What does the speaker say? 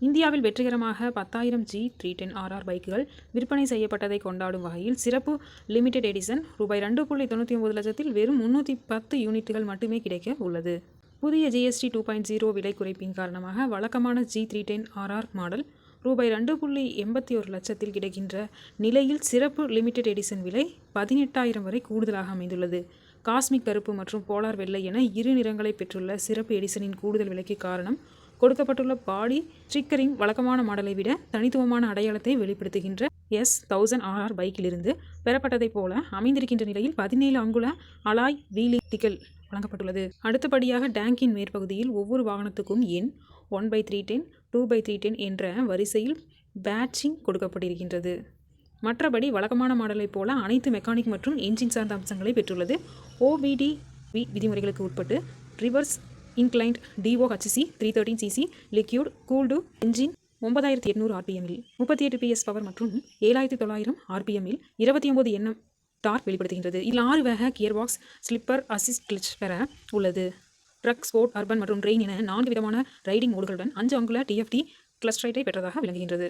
இந்தியாவில் வெற்றிகரமாக பத்தாயிரம் ஜி த்ரீ டென் ஆர்ஆர் பைக்குகள் விற்பனை செய்யப்பட்டதை கொண்டாடும் வகையில் சிறப்பு லிமிடெட் எடிசன் ரூபாய் ரெண்டு புள்ளி தொண்ணூற்றி ஒன்பது லட்சத்தில் வெறும் முன்னூற்றி பத்து யூனிட்டுகள் மட்டுமே கிடைக்க உள்ளது. புதிய ஜிஎஸ்டி டூ பாயிண்ட் ஜீரோ விலை குறைப்பின் காரணமாக வழக்கமான G three ten RR model ரூபாய் ரெண்டு புள்ளி எண்பத்தி ஒரு லட்சத்தில் கிடைக்கின்ற நிலையில் சிறப்பு லிமிடெட் எடிசன் விலை பதினெட்டாயிரம் வரை கூடுதலாக அமைந்துள்ளது. காஸ்மிக் கருப்பு மற்றும் போலார் வெள்ளை என இரு நிறங்களை பெற்றுள்ள சிறப்பு எடிசனின் கூடுதல் விலைக்கு காரணம் கொடுக்கப்பட்டுள்ள பாடி ஸ்டிக்கரிங் வழக்கமான மாடலை விட தனித்துவமான அடையாளத்தை வெளிப்படுத்துகின்ற எஸ் தௌசண்ட் ஆர்ஆர் பைக்கிலிருந்து பெறப்பட்டதைப் போல அமைந்திருக்கின்ற நிலையில் பதினேழு அங்குல அலாய் வீலிங் டிக்கல் வழங்கப்பட்டுள்ளது. அடுத்தபடியாக டேங்கின் மேற்பகுதியில் ஒவ்வொரு வாகனத்துக்கும் எண் one by three ten two by three ten என்ற வரிசையில் பேட்சிங் கொடுக்கப்பட்டிருக்கின்றது. மற்றபடி வழக்கமான மாடலைப் போல அனைத்து மெக்கானிக் மற்றும் என்ஜின் சார்ந்த அம்சங்களை பெற்றுள்ளது. ஓபிடி வி விதிமுறைகளுக்கு உட்பட்டு reverse inclined DOHC three thirteen cc liquid cooled engine ஒன்பதாயிரத்தி எட்நூறு ஆர்பிஎம்மில் முப்பத்தி எட்டு பிஎஸ் பவர் மற்றும் ஏழாயிரத்தி தொள்ளாயிரம் ஆர்பிஎம்மில் இருபத்தி ஒம்பது எண்ணம் டார்க் வெளிப்படுத்துகின்றது. இதில் ஆறு வேக gear box slipper assist clutch பெற உள்ளது. ட்ரக் ஸ்போர்ட் அர்பன் மற்றும் ரெயின் என நான்கு விதமான ரைடிங் மோடுகளுடன் அஞ்சு அங்குல டிஎஃப்டி கிளஸ்ட்ரைட்டை பெற்றதாக விளங்குகின்றது.